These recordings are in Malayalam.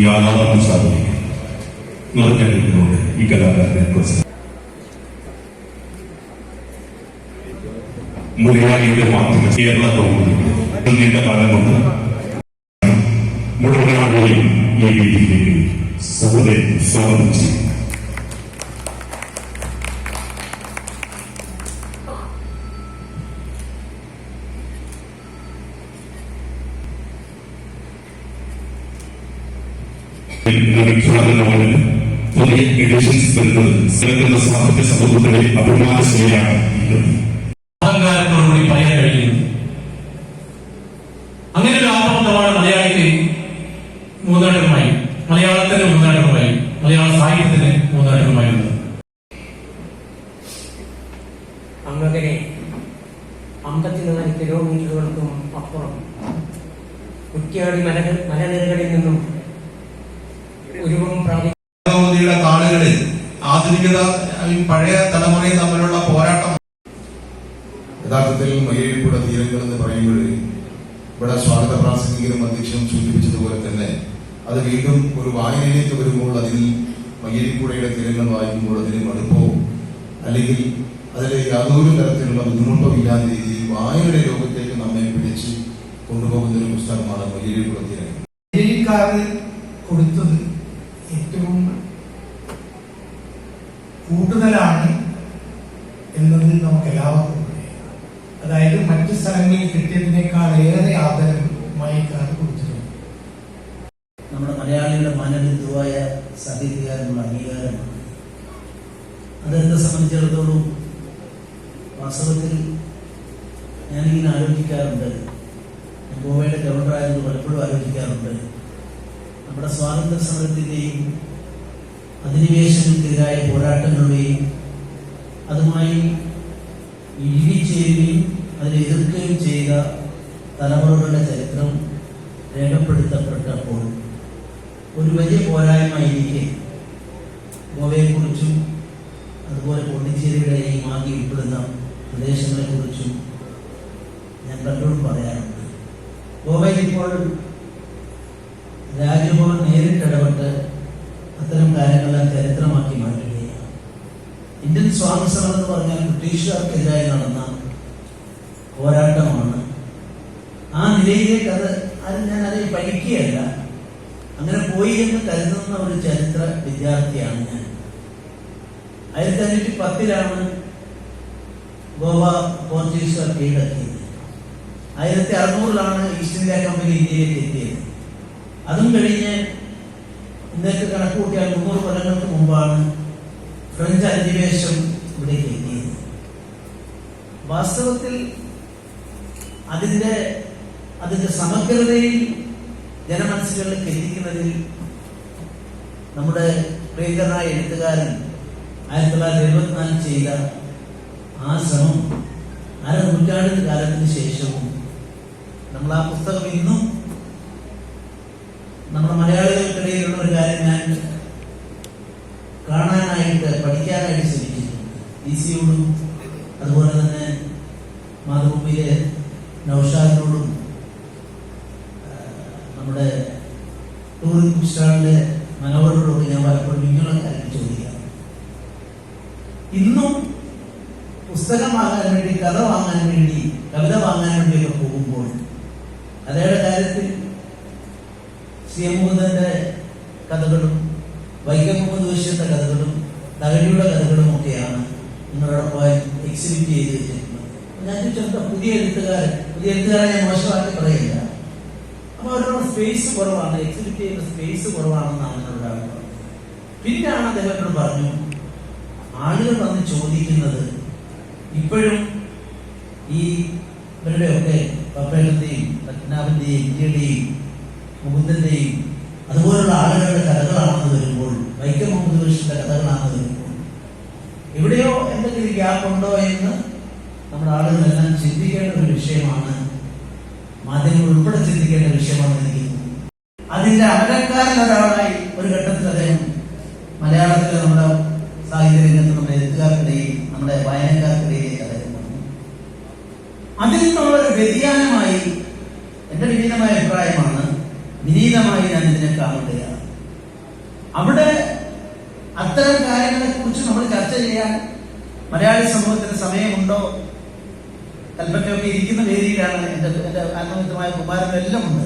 യാഥാർത്ഥ്യം സാധിക്കും നിറഞ്ഞിട്ടുണ്ട് ഈ കലാകാരനെ കുറിച്ച് മലയാളിയുടെ മാധ്യമ കേരള ഗവൺമെന്റ് നീണ്ട കാലം കൊണ്ട് മുഴുവനാളുകളെയും ഈ രീതിയിലേക്ക് സഹോദരെ സ്വാഗതം ചെയ്യും വിഖ്യാതനമാണ് പുതിയ എഡിഷൻസ് വരുന്നത് സ്ഥലത്തുന്ന സാഹിത്യ സമൂഹത്തിലെ അഭിമാനശ്രീയാണ് ഇത് അഹങ്കാരത്തോടുകൂടി പറയാൻ കഴിയുന്നു. അങ്ങനെ ഒരു ആത്മബന്ധമാണ് മലയാളിക്ക് മൂന്നാട്ടകമായി മലയാളത്തിന് മൂന്നാട്ടകമായി മലയാള സാഹിത്യത്തിന് മൂന്നാട്ടകമായി ഉള്ളത്. അങ്ങനെ അമ്പത്തിനാല് കിലോമീറ്ററുകൾക്കും അപ്പുറം. കുറ്റ്യാടി മലകൾ മലനിരകളിൽ നിന്നും ആധുനികത പഴയ തലമുറയും തമ്മിലുള്ള പോരാട്ടം. യഥാർത്ഥത്തിൽ മയ്യഴിപ്പുഴ തീരങ്ങൾ എന്ന് പറയുമ്പോൾ ഇവിടെ സ്വാഗത പ്രാസംഗികരും അധ്യക്ഷനും സൂചിപ്പിച്ചതുപോലെ തന്നെ അത് വീണ്ടും ഒരു വായനയിലേക്ക് വരുമ്പോൾ അതിൽ മയ്യഴിപ്പുഴയുടെ തീരങ്ങൾ വായിക്കുമ്പോൾ അതിന് മടുപ്പോ അല്ലെങ്കിൽ അതിൽ യാതൊരു തരത്തിലുള്ള ബുദ്ധിമുട്ടോ ഇല്ലാത്ത രീതിയിൽ വായനയുടെ ലോകത്തേക്ക് നമ്മെ പിടിച്ച് കൊണ്ടുപോകുന്ന ഒരു പുസ്തകമാണ് മയ്യഴിപ്പുഴ തീരങ്ങൾ. കൊടുത്തത് ഏറ്റവും കൂടുതലാണ് എന്നതിൽ നമുക്ക് എല്ലാവർക്കും അതായത് മറ്റു സ്ഥലങ്ങളിൽ കിട്ടിയതിനേക്കാൾ ഏറെ ആദരം മയക്കാണ് കൊടുത്തിട്ടുണ്ട്. നമ്മുടെ മലയാളികളുടെ മാനബിന്ദുവായ സാഹിത്യകാരനുള്ള അംഗീകാരമാണ് അതെന്നെ സംബന്ധിച്ചിടത്തോളം വാസ്തവത്തിൽ ഞാനിങ്ങനെ ആലോചിക്കാറുണ്ട്. ഗോവയുടെ ഗവർണറായിരുന്നു പലപ്പോഴും ആലോചിക്കാറുണ്ട്. നമ്മുടെ സ്വാതന്ത്ര്യ സമരത്തിന്റെയും അധിനിവേശങ്ങൾക്കെതിരായ പോരാട്ടങ്ങളുടെയും അതുമായി ഇഴുകിച്ചേരുകയും അതിനെ എതിർക്കുകയും ചെയ്ത തലമുറകളുടെ ചരിത്രം രേഖപ്പെടുത്തപ്പെട്ടപ്പോൾ ഒരു വലിയ പോരായ്മയിരിക്കെ ഗോവയെക്കുറിച്ചും അതുപോലെ പോണ്ടിച്ചേരിയുടെയും ആകെ ഉൾപ്പെടുന്ന പ്രദേശങ്ങളെക്കുറിച്ചും ഞാൻ പലരോടും പറയാറുണ്ട്. ഗോവയിൽ ഇപ്പോൾ സ്വാതന്ത്ര്യം എന്ന് പറഞ്ഞാൽ ബ്രിട്ടീഷുകാർക്കെതിരായി നടന്ന പോരാട്ടമാണ്. ആ നിലയിലേക്ക് അത് അത് ഞാൻ അതിൽ പഠിക്കുകയല്ല അങ്ങനെ പോയി എന്ന് കരുതുന്ന ഒരു ചരിത്ര വിദ്യാർത്ഥിയാണ് ഞാൻ. ആയിരത്തി അഞ്ഞൂറ്റി പത്തിലാണ് ഗോവ പോർച്ചുഗീസുകാർ കീഴടക്കിയത്. ആയിരത്തി അറുന്നൂറിലാണ് ഈസ്റ്റ് ഇന്ത്യ കമ്പനി ഇന്ത്യയിലേക്ക് എത്തിയത്. അതും കഴിഞ്ഞ് ഇന്നത്തെ കണക്ക് കൂട്ടിയാൽ മുന്നൂറ് കൊല്ലങ്ങൾക്ക് മുമ്പാണ് ഫ്രഞ്ച് അധിനിവേശം എത്തിയത് വാസ്തവത്തിൽ അതിന്റെ അതിന്റെ സമഗ്രതയിൽ ജനമനസ്സുകളിലേക്ക് എത്തിക്കുന്നതിൽ നമ്മുടെ പ്രിയങ്കരനായ എഴുത്തുകാരൻ ആയിരത്തി തൊള്ളായിരത്തി എഴുപത്തിനാലിൽ ചെയ്ത ആ ശ്രമം അര നൂറ്റാണ്ടിന് കാലത്തിന് ശേഷവും നമ്മൾ ആ പുസ്തകം ഇന്നും നമ്മുടെ മലയാളികൾക്കിടയിലുള്ള ഒരു കാര്യം ഞാൻ കാണാനായിട്ട് പഠിക്കാനായിട്ട് ഡി അതുപോലെ തന്നെ മാതൃഭൂമിയിലെ നൌഷാദിനോടും നമ്മുടെ ടൂറിസ്റ്റ് സ്റ്റാളിലെ മനോഹരോടൊക്കെ ഞാൻ പലപ്പോഴും ഇങ്ങനെയുള്ള കാര്യം ചോദിക്കാം ഇന്നും പുസ്തകം വാങ്ങാൻ വേണ്ടി കഥ വാങ്ങാൻ വേണ്ടി കവിത വാങ്ങാൻ വേണ്ടിയൊക്കെ പോകുമ്പോൾ കഥയുടെ കാര്യത്തിൽ സി എം മുകുന്ദന്റെ കഥകളും വൈക്കം മുഹമ്മദ് ബഷീറിന്റെ കഥകളും തകഴിയുടെ കഥകളും ഒക്കെയാണ് നിങ്ങളുടെ പോയി എക്സിബിറ്റ് ചെയ്ത് വെച്ചിട്ടുള്ളത് ചോദിച്ചാൽ പുതിയ എഴുത്തുകാരൻ പുതിയ എഴുത്തുകാരൻ ഞാൻ മോശമാക്കി പറയില്ല. അപ്പൊ അവരുടെ സ്പേസ് കുറവാണ് എക്സിബിറ്റ് ചെയ്യുന്ന സ്പേസ് കുറവാണെന്നാണ് എന്നോട് പറഞ്ഞത് പിന്നെയാണ് അദ്ദേഹം എന്നോട് പറഞ്ഞു ആളുകൾ വന്ന് ചോദിക്കുന്നത് ഇപ്പോഴും ഈ ഇവരുടെയൊക്കെ പപ്പേലത്തെയും പത്മനാഭന്റെയും ഇന്ത്യയുടെയും മുകുന്ദന്റെയും അതുപോലുള്ള ആളുകളുടെ കഥകളാണെന്ന് വരുമ്പോൾ വൈക്കം മുഹമ്മദ് ബഷീറിന്റെ കഥകളാണെന്ന് വരുമ്പോൾ എവിടെയോ എന്തെങ്കിലും ഗ്യാപ്പ് ഉണ്ടോ എന്ന് നമ്മുടെ ആളുകളെല്ലാം ചിന്തിക്കേണ്ട ഒരു വിഷയമാണ്. മാധ്യമങ്ങൾ ഉൾപ്പെടെ ചിന്തിക്കേണ്ട വിഷയമാണ് എനിക്ക്. അതിന്റെ അമരക്കാരൻ ഒരാളായി ഒരു ഘട്ടത്തിൽ അദ്ദേഹം മലയാളത്തിലെ നമ്മുടെ സാഹിത്യ രംഗത്ത് നമ്മുടെ എഴുത്തുകാർക്കിടയിൽ നമ്മുടെ വായനക്കാർക്കിടയിലേക്ക് അദ്ദേഹം വന്നു. അതിൽ നിന്നുള്ള ഒരു വ്യതിയാനമായി എന്റെ വിനീതമായ അഭിപ്രായമാണ് വിനീതമായി ഞാൻ ഇതിനെ കാണുകയാണ്. അവിടെ അത്തരം കാര്യങ്ങളെ കുറിച്ച് നമ്മൾ ചർച്ച ചെയ്യാൻ മലയാളി സമൂഹത്തിന് സമയമുണ്ടോ? കൽപ്പറ്റയൊക്കെ ഇരിക്കുന്ന വേദിയിലാണ് എന്റെ എന്റെ ആത്മഹിതമായ കുമാരനും എല്ലാം ഉണ്ട്.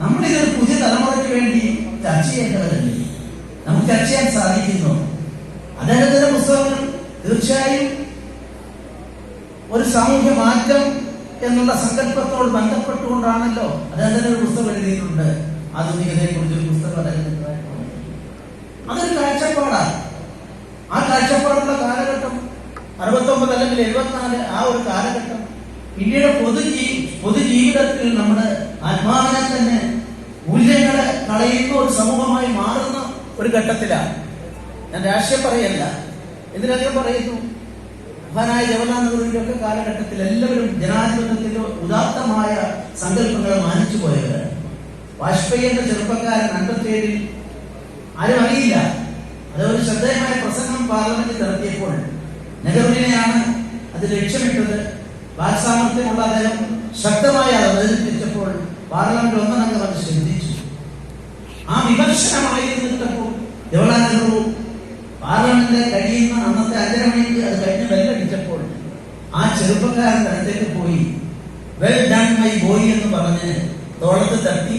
നമ്മളിതൊരു പുതിയ തലമുറയ്ക്ക് വേണ്ടി ചർച്ച ചെയ്യേണ്ടവരല്ലേ നമുക്ക് ചർച്ച ചെയ്യാൻ സാധിക്കുന്നു. അദ്ദേഹത്തിന്റെ പുസ്തകങ്ങൾ തീർച്ചയായും ഒരു സാമൂഹ്യ മാറ്റം എന്നുള്ള സങ്കല്പത്തോട് ബന്ധപ്പെട്ടുകൊണ്ടാണല്ലോ അദ്ദേഹത്തിന്റെ ഒരു പുസ്തകം എഴുതിയിട്ടുണ്ട്. ആധുനികതയെ കുറിച്ച് ഒരു പുസ്തകം അദ്ദേഹത്തിന്റെതായിട്ടുണ്ട് അതൊരു കാഴ്ചപ്പാടാണ് ആ കാഴ്ചപ്പാടുള്ള കാലഘട്ടം അറുപത്തൊമ്പത് അല്ലെങ്കിൽ എഴുപത്തിനാല് ആ ഒരു കാലഘട്ടം. ഇന്ത്യയുടെ പൊതുജീ പൊതുജീവിതത്തിൽ നമ്മുടെ ആത്മാവിനെ തന്നെ മൂല്യങ്ങളെ കളയുന്ന ഒരു സമൂഹമായി മാറുന്ന ഒരു ഘട്ടത്തിലാണ്. ഞാൻ രാഷ്ട്രീയം പറയല്ല. എന്തിനധികം പറയുന്നു? മഹാനായ ജവഹർലാൽ നെഹ്റുവിന്റെ ഒക്കെ കാലഘട്ടത്തിൽ എല്ലാവരും ജനാധിപത്യത്തിന്റെ ഉദാത്തമായ സങ്കല്പങ്ങളെ മാനിച്ചു പോയവരാണ്. വാജ്പേയി എന്ന ചെറുപ്പക്കാരൻ അൻപത്തിയേഴിൽ ആരും അറിയില്ല. അതൊരു ശ്രദ്ധേയമായ പ്രസംഗം പാർലമെന്റിൽ നടത്തിയപ്പോൾ നെഹ്റുവിനെയാണ് അത് ലക്ഷ്യമിട്ടത്. വാക്സാമർത്ഥ്യമുള്ള അദ്ദേഹം ശക്തമായി അത് അവതരിപ്പിച്ചപ്പോൾ പാർലമെന്റ് ഒന്നടങ്കം അത് ശ്രദ്ധിച്ചു. ആ വിമർശനമായിരുന്നിട്ടപ്പോൾ ജവഹർലാൽ നെഹ്റു പാർലമെന്റ് കഴിയുന്ന അന്നത്തെ അഞ്ചര മണിക്ക് അത് കഴിഞ്ഞ് വെല്ലടിച്ചപ്പോൾ ആ ചെറുപ്പക്കാരൻ അടുത്തേക്ക് പോയി വെൽ ഡൺ മൈ ബോയ് എന്ന് പറഞ്ഞ് തോളത്ത് തട്ടി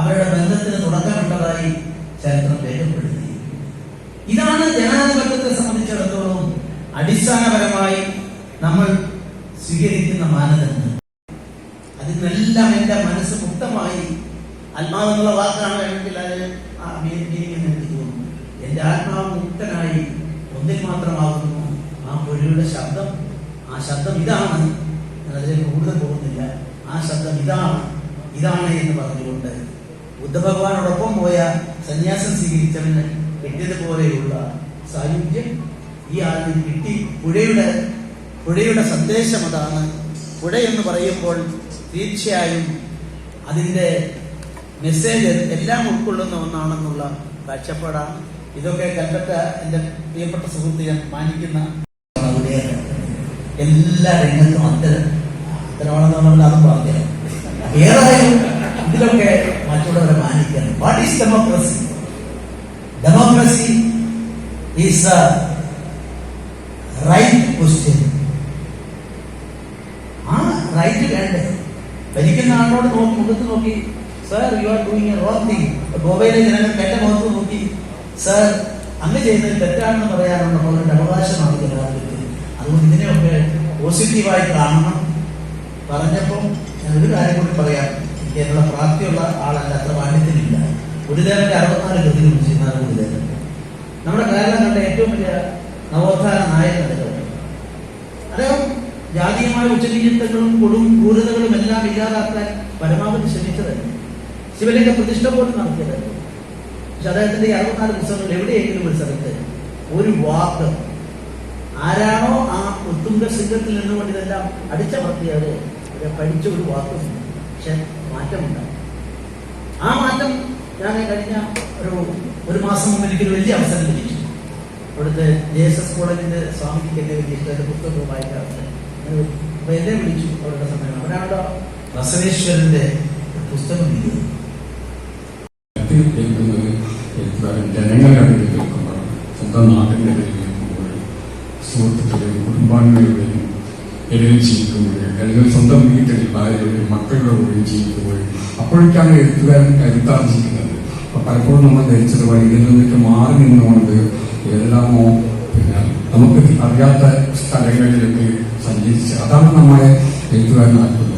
അവരുടെ ബന്ധത്തിന് തുടക്കമിട്ടതായി ചരിത്രം രേഖപ്പെടുത്തി. ഇതാണ് ജനാധിപത്യത്തെ സംബന്ധിച്ചിടത്തോളം അടിസ്ഥാനപരമായി നമ്മൾ സ്വീകരിക്കുന്ന മാനദണ്ഡം. അതിനെല്ലാം എന്റെ മനസ്സ് മുക്തമായി ആത്മാവെന്നുള്ള വാക്കാണ് എനിക്ക് തോന്നുന്നു. എന്റെ ആത്മാവ് മുക്തനായി ഒന്നിൽ മാത്രമാകുന്നു. ആ പൊഴിയുടെ ശബ്ദം ആ ശബ്ദം ഇതാണ്. അതിലേക്ക് കൂടുതൽ പോകുന്നില്ല. ആ ശബ്ദം ഇതാണ് ഇതാണ് എന്ന് പറഞ്ഞുകൊണ്ട് ബുദ്ധഭഗവാനോടൊപ്പം പോയ സന്യാസം സ്വീകരിച്ചവന് കിട്ടിയതുപോലെയുള്ള സായുജ്യം ഈ ആളിന് കിട്ടി. പുഴയുടെ പുഴയുടെ സന്ദേശം അതാണ്. പുഴ എന്ന് പറയുമ്പോൾ തീർച്ചയായും അതിന്റെ മെസ്സേജ് എല്ലാം ഉൾക്കൊള്ളുന്ന ഒന്നാണെന്നുള്ള കാഴ്ചപ്പാടാണ് ഇതൊക്കെ കൽപ്പറ്റ എന്റെ പ്രിയപ്പെട്ട സുഹൃത്ത് ഞാൻ മാനിക്കുന്ന. എല്ലാ രംഗത്തും അത്തരം അത്തരമാണെന്ന് നമ്മൾ അതും പറഞ്ഞു ഏതായാലും ഇതിലൊക്കെ മറ്റുള്ളവരെ മാനിക്കണം what is democracy democracy is right question ആ റൈറ്റ് വേണ്ടേ? ഭരിക്കുന്ന ആളോട് നോക്കി മുഖത്ത് നോക്കി sir you are doing a wrong thing ഗോവയിലെ ജനങ്ങൾ എന്റെ മുഖത്ത് നോക്കി സർ അങ്ങ് ചെയ്യുന്നത് തെറ്റാണെന്ന് പറയാനുള്ള അവരുടെ അവകാശമാണ് ജനാധിപത്യം അതുകൊണ്ട് ഇതിനെയൊക്കെ പോസിറ്റീവായി കാണണം. പറഞ്ഞപ്പോൾ ഞാൻ ഒരു കാര്യം കൂടി പറയാം. എനിക്ക് എന്നുള്ള പ്രാപ്തിയുള്ള ആളല്ല അത്ര പാണ്ഡിത്യമില്ല ഗുരുദേവന്റെ അറുപത്തിനാല് കൃതികൾ ചെയ്യുന്നതാണ് ഗുരുദേവൻ. നമ്മുടെ കേരളം കണ്ട ഏറ്റവും വലിയ നവോത്ഥാന നായകൻ അദ്ദേഹം ജാതീയമായ ഉച്ചനീചത്വങ്ങളും കൊടും ക്രൂരതകളും എല്ലാം ഇല്ലാതാക്കാൻ പരമാവധി ശ്രമിച്ചതല്ല ശിവലിംഗ പ്രതിഷ്ഠ പോലും നടത്തിയതല്ല പക്ഷെ അദ്ദേഹത്തിന്റെ അറുപത്തിനാല് പുസ്തകങ്ങൾ എവിടെയെങ്കിലും ഒരു സ്ഥലത്ത് ഒരു വാക്ക് ആരാണോ ആ ഉത്തുംഗ സിംഗത്തിൽ നിന്നുകൊണ്ട് ഇതെല്ലാം അടിച്ചമർത്തിയത് പഠിച്ച ഒരു വാക്കും പക്ഷെ മാറ്റമുണ്ടായി. ആ മാറ്റം ഞാൻ കഴിഞ്ഞ ഒരു ഒരു മാസം മുമ്പ് എനിക്കൊരു വലിയ അവസരം ലഭിച്ചു. അവിടുത്തെ ജെ എസ് എസ് കോളേജിന്റെ സ്വാമിക്ക് എന്നെ വലിയ ഇഷ്ടം എന്റെ പുസ്തകം വായിക്കാറുണ്ട് എന്നെ വിളിച്ചു അവരുടെ സമയം അവരാണല്ലോ ബസവേശ്വരന്റെ പുസ്തകം എഴുതുന്നത് സ്വന്തം അല്ലെങ്കിൽ വീട്ടിൽ ഭാര്യയുടെയും മക്കളുടെ ജീവിക്കുമ്പോൾ അപ്പോഴേക്കാണ് എഴുത്തുകാരൻ കരുത്താർജിക്കുന്നത്. അപ്പൊ പലപ്പോഴും നമ്മൾ ധരിച്ചത് വൈകുന്നതിലേക്ക് മാറി നിന്നുകൊണ്ട് ഏതെല്ലാമോ പിന്നെ നമുക്ക് അറിയാത്ത സ്ഥലങ്ങളിലേക്ക് സഞ്ചരിച്ച് അതാണ് നമ്മളെ എഴുത്തുകാരനാക്കുന്നത്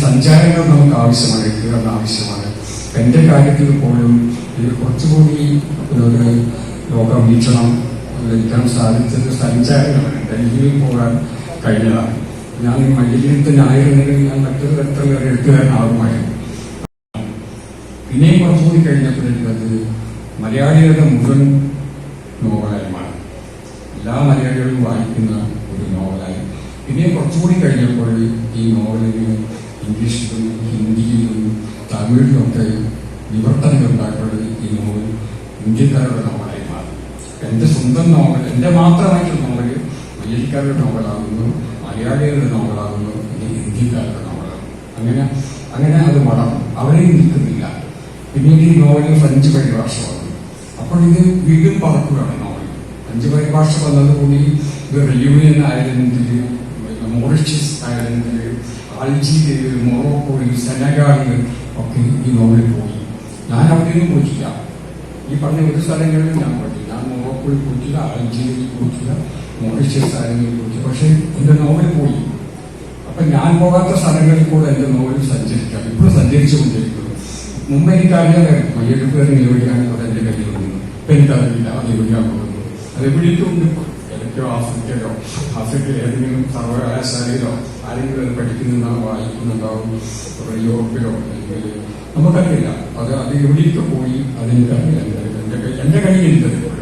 സഞ്ചാരങ്ങൾ നമുക്ക് ആവശ്യമാണ് എഴുത്തുകാരന് ആവശ്യമാണ്. എന്റെ കാര്യത്തിൽ പോലും ഇത് കുറച്ചുകൂടി ഒരു ലോക വീക്ഷണം ലഭിക്കാൻ സാധിച്ചത് സഞ്ചാരങ്ങളാണ്. ഡൽഹിയിൽ പോകാൻ കഴിഞ്ഞതാണ്. ഞാൻ ഈ മല്ലികത്ത് ഞായറുണ്ടെങ്കിൽ ഞാൻ മറ്റൊരു തരത്തിലുള്ള ഒരു എഴുത്തുകാരനാകുമായിരുന്നു പിന്നെയും കുറച്ചുകൂടി കഴിഞ്ഞപ്പോഴേക്കത് മലയാളികളുടെ മുഴുവൻ നോവലായി മാറി എല്ലാ മലയാളികളും വായിക്കുന്ന ഒരു നോവലായി പിന്നെ കുറച്ചുകൂടി കഴിഞ്ഞപ്പോൾ ഈ നോവലിന് ഇംഗ്ലീഷിലും ഹിന്ദിയിലും തമിഴിലൊക്കെ വിവർത്തനങ്ങൾ ഉണ്ടാക്കുന്നത് ഈ നോവൽ ഇന്ത്യക്കാരുടെ നോവലായി മാറി. എന്റെ സ്വന്തം നോവൽ എന്റെ മാത്രമായിട്ടുള്ള നോവൽ അമേരിക്കാരുടെ നോവലാകുന്നു മലയാളികളുടെ നോവലാകുന്നു ഇനി ഇന്ത്യക്കാരുടെ നോവലാകുന്നു. അങ്ങനെ അങ്ങനെ അത് വളർന്നു. അവരെയും നിൽക്കുന്നില്ല. പിന്നീട് ഈ നോവലിന് ഫ്രഞ്ച് പരിഭാഷ വന്നു. അപ്പോൾ ഇത് വീണ്ടും പറക്കുകയാണ് നോവൽ. അഞ്ച് പരിഭാഷ വന്നതുകൂടി ഇത് റിയൂണിയൻ ഐലൻഡിൽ മോറിഷ്യസ് ഐലൻഡിൽ അൾജീരിയയിൽ മൊറോക്കോയിൽ സെനഗാളിൽ ഒക്കെ ഈ നോവൽ പോയി ഞാൻ അവിടെയൊന്നും പോയിട്ടില്ല. ഈ പറഞ്ഞ ഒരു സ്ഥലങ്ങളിലും ഞാൻ പോയിട്ടില്ല. ഞാൻ മൊറോക്കോയിൽ പോയിട്ടില്ല അൾജീരിയയിൽ പോയിട്ടില്ല മോറിഷ്യസ് ഐലൻഡിൽ പോയിട്ടില്ല. പക്ഷേ എന്റെ നോവൽ പോയി. അപ്പൊ ഞാൻ പോകാത്ത സ്ഥലങ്ങളിൽ കൂടെ എന്റെ നോവൽ സഞ്ചരിക്കാം. ഇപ്പോഴും സഞ്ചരിച്ചുകൊണ്ടിരിക്കുന്നു. മുമ്പ് എനിക്കറിയാമായിരുന്നു മയ്യെടുപ്പേറിന് എവിടെയാണ് എനിക്കറിയില്ല അത് പോകുന്നത്? അത് ഇപ്പോൾ. ഏതൊക്കെയോ ആഫ്രിക്കയിലോ ആഫ്രിക്കയിൽ ഏതെങ്കിലും സർവകലാശാലയിലോ ആരെങ്കിലും അത് പഠിക്കുന്നുണ്ടാവും വായിക്കുന്നുണ്ടാവും യൂറോപ്പിലോ അല്ലെങ്കിൽ നമുക്കറിയില്ല. അത് അത് എവിടെയൊക്കെ പോയി? അതെനിക്കറിയില്ല എന്റെ കൈ- എന്റെ കയ്യിൽ കയ്യിലുണ്ട്